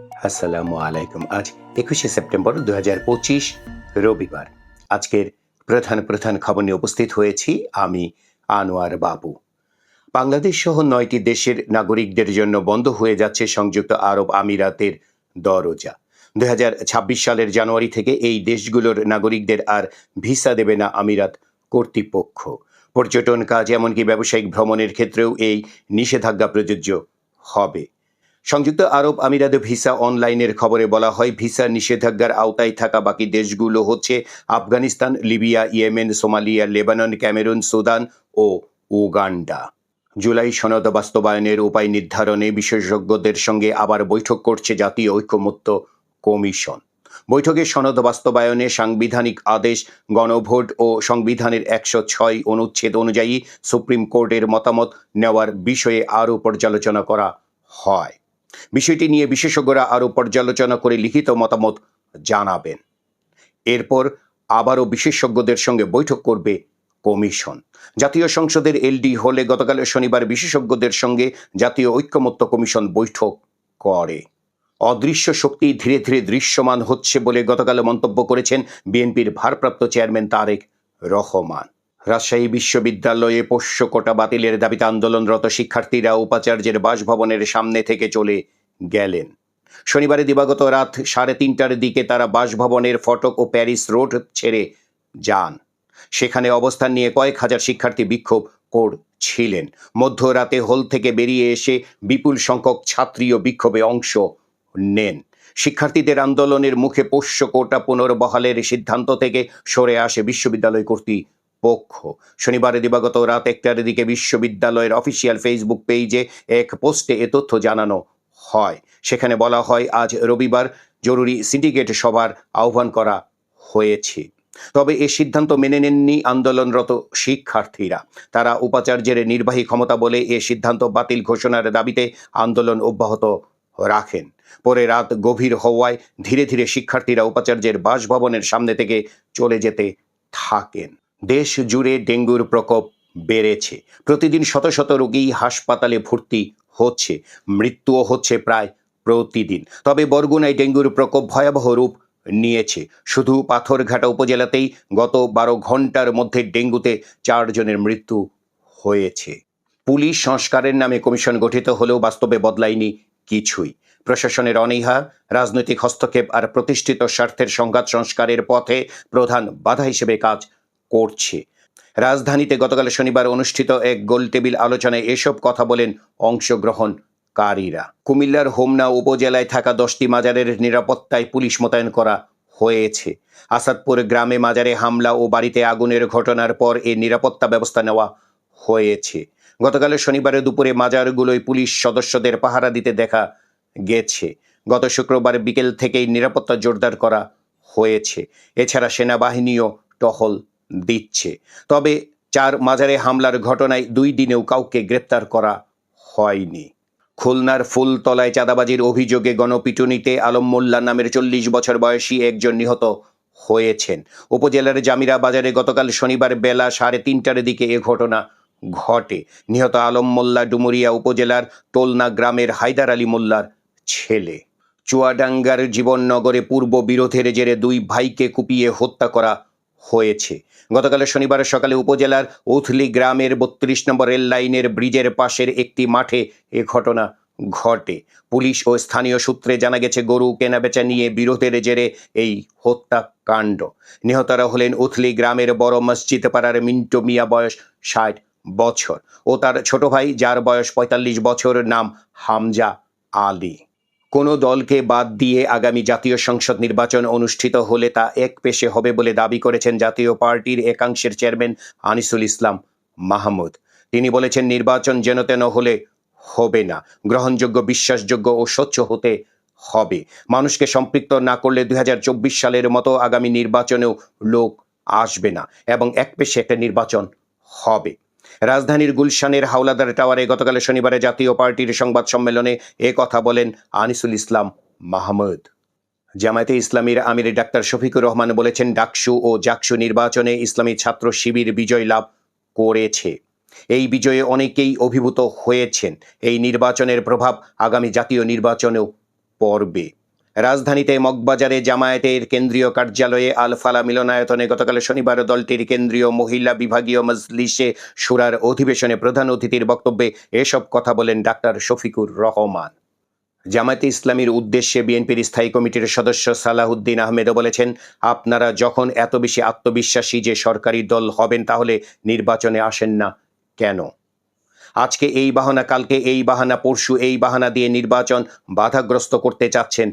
আসসালামু আলাইকুম। আজ একুশে সেপ্টেম্বর দু রবিবার। আজকের প্রধান প্রধান খবর নিয়ে উপস্থিত হয়েছি আমি, আনোয়ার বাবু। বাংলাদেশ সহ নয়টি দেশের নাগরিকদের জন্য বন্ধ হয়ে যাচ্ছে সংযুক্ত আরব আমিরাতের দরজা। দুই হাজার ছাব্বিশ সালের জানুয়ারি থেকে এই দেশগুলোর নাগরিকদের আর ভিসা দেবে না আমিরাত কর্তৃপক্ষ। পর্যটন কাজ, এমনকি ব্যবসায়িক ভ্রমণের ক্ষেত্রেও এই নিষেধাজ্ঞা প্রযোজ্য হবে। সংযুক্ত আরব আমিরাতে ভিসা অনলাইনের খবরে বলা হয়, ভিসা নিষেধাজ্ঞার আওতায় থাকা বাকি দেশগুলো হচ্ছে Afghanistan, Libya, Yemen, Somalia, Lebanon, Cameroon, Sudan ও উগান্ডা। জুলাই সনদ বাস্তবায়নের উপায় নির্ধারণে বিশেষজ্ঞদের সঙ্গে আবার বৈঠক করছে জাতীয় ঐক্যমত্য কমিশন। বৈঠকে সনদ বাস্তবায়নে সাংবিধানিক আদেশ, গণভোট ও সংবিধানের একশো ছয় অনুচ্ছেদ অনুযায়ী সুপ্রিম কোর্টের মতামত নেওয়ার বিষয়ে আরও পর্যালোচনা করা হয়। বিষয়টি নিয়ে বিশেষজ্ঞরা আরও পর্যালোচনা করে লিখিত মতামত জানাবেন। এরপর আবারও বিশেষজ্ঞদের সঙ্গে বৈঠক করবে কমিশন। জাতীয় সংসদের এলডি হলে গতকাল শনিবার বিশেষজ্ঞদের সঙ্গে জাতীয় ঐক্যমত্য কমিশন বৈঠক করে। অদৃশ্য শক্তি ধীরে ধীরে দৃশ্যমান হচ্ছে বলে গতকাল মন্তব্য করেছেন বিএনপির ভারপ্রাপ্ত চেয়ারম্যান তারেক রহমান। রাজশাহী বিশ্ববিদ্যালয়ে পোষ্য কোটা বাতিলের দাবিতে আন্দোলনরত শিক্ষার্থীরা উপাচার্যের বাসভবনের সামনে থেকে চলে গেলেন। শনিবারে দিবাগত রাত সাড়ে তিনটার দিকে তারা বাসভবনের ফটক ও প্যারিস রোড ছেড়ে যান। সেখানে অবস্থান নিয়ে কয়েক হাজার শিক্ষার্থী বিক্ষোভ করছিলেন। মধ্যরাতে হল থেকে বেরিয়ে এসে বিপুল সংখ্যক ছাত্রীও বিক্ষোভে অংশ নেন। শিক্ষার্থীদের আন্দোলনের মুখে পোষ্য কোটা পুনর্বহালের সিদ্ধান্ত থেকে সরে আসে বিশ্ববিদ্যালয় কর্তৃপক্ষ। শনিবার দিবাগত রাত একটার দিকে বিশ্ববিদ্যালয়ের অফিসিয়াল ফেসবুক পেজে এক পোস্টে এ তথ্য জানানো হয়। সেখানে বলা হয়, আজ রবিবার জরুরি সিন্ডিকেট সভার আহ্বান করা হয়েছে। তবে এ সিদ্ধান্ত মেনে নেননি আন্দোলনরত শিক্ষার্থীরা। তারা উপাচার্যের নির্বাহী ক্ষমতা বলে এ সিদ্ধান্ত বাতিল ঘোষণার দাবিতে আন্দোলন অব্যাহত রাখেন। পরে রাত গভীর হওয়ায় ধীরে ধীরে শিক্ষার্থীরা উপাচার্যের বাসভবনের সামনে থেকে চলে যেতে থাকেন। দেশ জুড়ে ডেঙ্গুর প্রকোপ বেড়েছে। প্রতিদিন শত শত রোগী হাসপাতালে ভর্তি হচ্ছে। মৃত্যুও হচ্ছে প্রায় প্রতিদিন। তবে বরগুনায় ডেঙ্গুর প্রকোপ ভয়াবহ রূপ নিয়েছে। শুধু পাথরঘাটা উপজেলাতেই গত বারো ঘণ্টার মধ্যে ডেঙ্গুতে চারজনের মৃত্যু হয়েছে। পুলিশ সংস্কারের নামে কমিশন গঠিত হলেও বাস্তবে বদলায়নি কিছুই। প্রশাসনের অনীহা, রাজনৈতিক হস্তক্ষেপ আর প্রতিষ্ঠিত স্বার্থের সংঘাত সংস্কারের পথে প্রধান বাধা হিসেবে কাজ করছে। রাজধানীতে গতকাল শনিবার অনুষ্ঠিত এক গোলটেবিল আলোচনায় এসব কথা বলেন অংশগ্রহণকারীরা। কুমিল্লার হোমনা উপজেলায় থাকা দশটি মাজারের নিরাপত্তায় পুলিশ মোতায়েন করা হয়েছে। আসাদপুর গ্রামে মাজারে হামলা ও বাড়িতে আগুনের ঘটনার পর এ নিরাপত্তা ব্যবস্থা নেওয়া হয়েছে। গতকাল শনিবারে দুপুরে মাজারগুলোয় পুলিশ সদস্যদের পাহারা দিতে দেখা গেছে। গত শুক্রবার বিকেল থেকেই নিরাপত্তা জোরদার করা হয়েছে। এছাড়া সেনাবাহিনীও টহল দিচ্ছে। তবে চার মাজারে হামলার ঘটনায় দুই দিনেও কাউকে গ্রেপ্তার করা হয়নি। খুলনার ফুলতলায় চাঁদাবাজির অভিযোগে গণপিটুনিতে আলম মোল্লা নামের চল্লিশ বছর বয়সী একজন নিহত হয়েছেন। উপজেলার জামিরা বাজারে গতকাল শনিবার বেলা সাড়ে তিনটার দিকে এ ঘটনা ঘটে। নিহত আলম মোল্লা ডুমুরিয়া উপজেলার টোলনা গ্রামের হায়দার আলী মোল্লার ছেলে। চুয়াডাঙ্গার জীবননগরে পূর্ব বিরোধের জেরে দুই ভাইকে কুপিয়ে হত্যা করা হয়েছে। গতকাল শনিবার সকালে উপজেলার উথলি গ্রামের বত্রিশ নম্বর রেল লাইনের ব্রিজের পাশের একটি মাঠে এ ঘটনা ঘটে। পুলিশ ও স্থানীয় সূত্রে জানা গেছে, গরু কেনাবেচা নিয়ে বিরোধের জেরে এই হত্যাকাণ্ড। নিহতরা হলেন উথলি গ্রামের বড় মসজিদ পাড়ার মিন্টু মিয়া, বয়স ষাট বছর ও তার ছোট ভাই, যার বয়স পঁয়তাল্লিশ বছর, নাম হামজা আলী। কোনো দলকে বাদ দিয়ে আগামী জাতীয় সংসদ নির্বাচন অনুষ্ঠিত হলে তা এক পেশে হবে বলে দাবি করেছেন জাতীয় পার্টির একাংশের চেয়ারম্যান আনিসুল ইসলাম মাহমুদ। তিনি বলেছেন, নির্বাচন যেন তেন হলে হবে না, গ্রহণযোগ্য, বিশ্বাসযোগ্য ও স্বচ্ছ হতে হবে। মানুষকে সম্পৃক্ত না করলে দু হাজার চব্বিশ সালের মতো আগামী নির্বাচনেও লোক আসবে না এবং এক পেশে একটা নির্বাচন হবে। রাজধানীর গুলশানের হাওলাদার টাওয়ারে গতকাল শনিবারে জাতীয় পার্টির সংবাদ সম্মেলনে এ কথা বলেন আনিসুল ইসলাম মাহমুদ। জামায়াতে ইসলামীর আমির ডাক্তার শফিকুর রহমান বলেছেন, ডাকসু ও জাকসু নির্বাচনে ইসলামী ছাত্র শিবির বিজয় লাভ করেছে। এই বিজয়ে অনেকেই অভিভূত হয়েছেন। এই নির্বাচনের প্রভাব আগামী জাতীয় নির্বাচনেও পর্বে রাজধানীতে মগবাজারে জামায়াতের কেন্দ্রীয় কার্যালয়ে আলফালা মিলনায়তনে গতকাল শনিবার দলটির কেন্দ্রীয় মহিলা বিভাগীয় মজলিসে সুরার অধিবেশনে প্রধান অতিথির বক্তব্যে এসব কথা বলেন ডাক্তার শফিকুর রহমান। জামায়াতে ইসলামীর উদ্দেশ্যে বিএনপির স্থায়ী কমিটির সদস্য সালাহুদ্দিন আহমেদও বলেছেন, আপনারা যখন এত বেশি আত্মবিশ্বাসী যে সরকারি দল হবেন, তাহলে নির্বাচনে আসেন না কেন? আজকে এই বাহানা, কালকে এই বাহানা, পরশু এই বাহানা দিয়ে নির্বাচন বাধাগ্রস্ত করতে চাচ্ছেন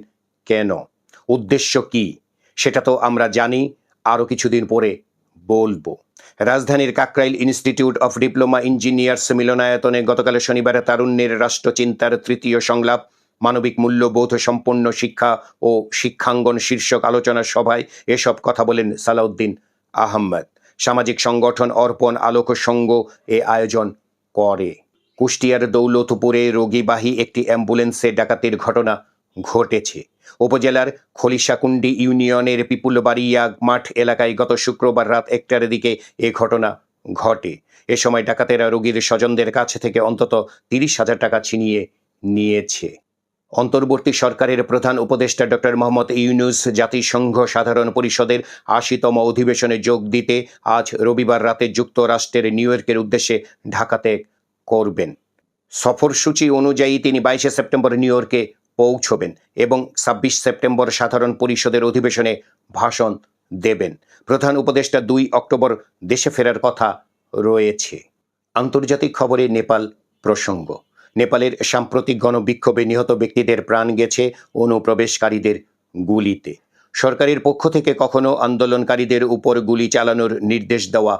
কেন? উদ্দেশ্য কি? সেটা তো আমরা জানি, আরও কিছুদিন পরে বলব। রাজধানীর Kakrail institute of diploma engineers মিলনায়তনে গতকাল শনিবার তারুণ্যের রাষ্ট্রচিন্তার তৃতীয় সংলাপ, মানবিক মূল্যবোধ সম্পন্ন শিক্ষা ও শিক্ষাঙ্গন শীর্ষক আলোচনা সভায় এসব কথা বলেন সালাউদ্দিন আহম্মদ। সামাজিক সংগঠন অর্পণ আলোক সংঘ এ আয়োজন করে। কুষ্টিয়ার দৌলতপুরে রোগীবাহী একটি অ্যাম্বুলেন্সে ডাকাতির ঘটনা ঘটেছে। উপজেলার খলিশাকুন্ডি ইউনিয়নের পিপুলবাড়িয়া মাঠ এলাকায় গত শুক্রবার রাত একটার দিকে এ ঘটনা ঘটে। এ সময় ডাকাতেরা রোগীর স্বজনদের কাছ থেকে অন্তত তিরিশ হাজার টাকা ছিনিয়ে নিয়েছে। অন্তর্বর্তী সরকারের প্রধান উপদেষ্টা ডক্টর মোহাম্মদ ইউনুস জাতিসংঘ সাধারণ পরিষদের আশিতম অধিবেশনে যোগ দিতে আজ রবিবার রাতে যুক্তরাষ্ট্রের নিউ ইয়র্কের উদ্দেশ্যে ঢাকাতে করবেন। সফরসূচি অনুযায়ী তিনি বাইশে সেপ্টেম্বর নিউ ইয়র্কে পৌঁছবেন এবং ছাব্বিশ সেপ্টেম্বর সাধারণ পরিষদের অধিবেশনে ভাষণ দেবেন। প্রধান উপদেষ্টা দুই অক্টোবর দেশে ফেরার কথা রয়েছে। আন্তর্জাতিক খবরে নেপাল প্রসঙ্গ। নেপালের সাম্প্রতিক গণবিক্ষোভে নিহত ব্যক্তিদের প্রাণ গেছে অনুপ্রবেশকারীদের গুলিতে। সরকারের পক্ষ থেকে কখনো আন্দোলনকারীদের উপর গুলি চালানোর নির্দেশ দেওয়া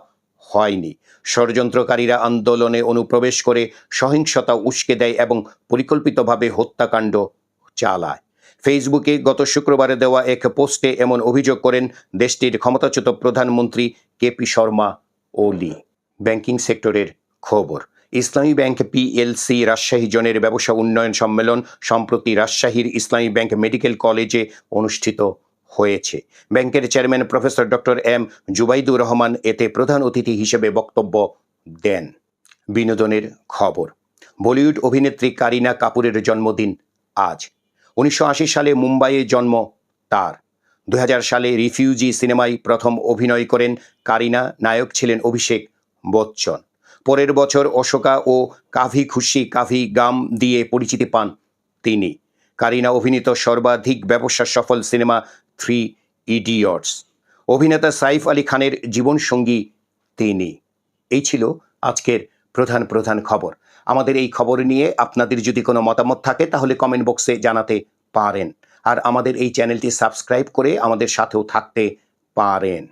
হয়নি। ষড়যন্ত্রকারীরা আন্দোলনে অনুপ্রবেশ করে সহিংসতা উস্কে দেয় এবং পরিকল্পিতভাবে হত্যাকাণ্ড চালায়। ফেসবুকে গত শুক্রবারে দেওয়া এক পোস্টে এমন অভিযোগ করেন দেশটির ক্ষমতাচ্যুত প্রধানমন্ত্রী কেপি শর্মা ওলি। ব্যাংকিং সেক্টরের খবর, ইসলামী ব্যাংক পিএলসি রাজশাহী জোনের ব্যবসা উন্নয়ন সম্মেলন সম্প্রতি রাজশাহীর ইসলামী ব্যাংক মেডিকেল কলেজে অনুষ্ঠিত হয়েছে। ব্যাংকের chairman professor doctor M Zubaidur Rahman এতে প্রধান অতিথি হিসেবে বক্তব্য দেন। বিনোদনের খবর, বলিউড অভিনেত্রী কারিনা কাপুরের জন্মদিন আজ। উনিশশো আশি সালে মুম্বাইয়ে জন্ম তার। দু হাজার সালে রিফিউজি সিনেমায় প্রথম অভিনয় করেন কারিনা নায়ক ছিলেন অভিষেক বচ্চন। পরের বছর অশোকা ও কাভি খুশি কাভি গাম দিয়ে পরিচিতি পান তিনি। কারিনা অভিনীত সর্বাধিক ব্যবসা সফল সিনেমা থ্রি ইডিয়টস। অভিনেতা সাইফ আলী খানের জীবনসঙ্গী তিনি। এই ছিল আজকের প্রধান প্রধান খবর। আমাদের এই খবর নিয়ে আপনাদের যদি কোনো মতামত থাকে, তাহলে কমেন্ট বক্সে জানাতে পারেন। আর আমাদের এই চ্যানেলটি সাবস্ক্রাইব করে আমাদের সাথেও থাকতে পারেন।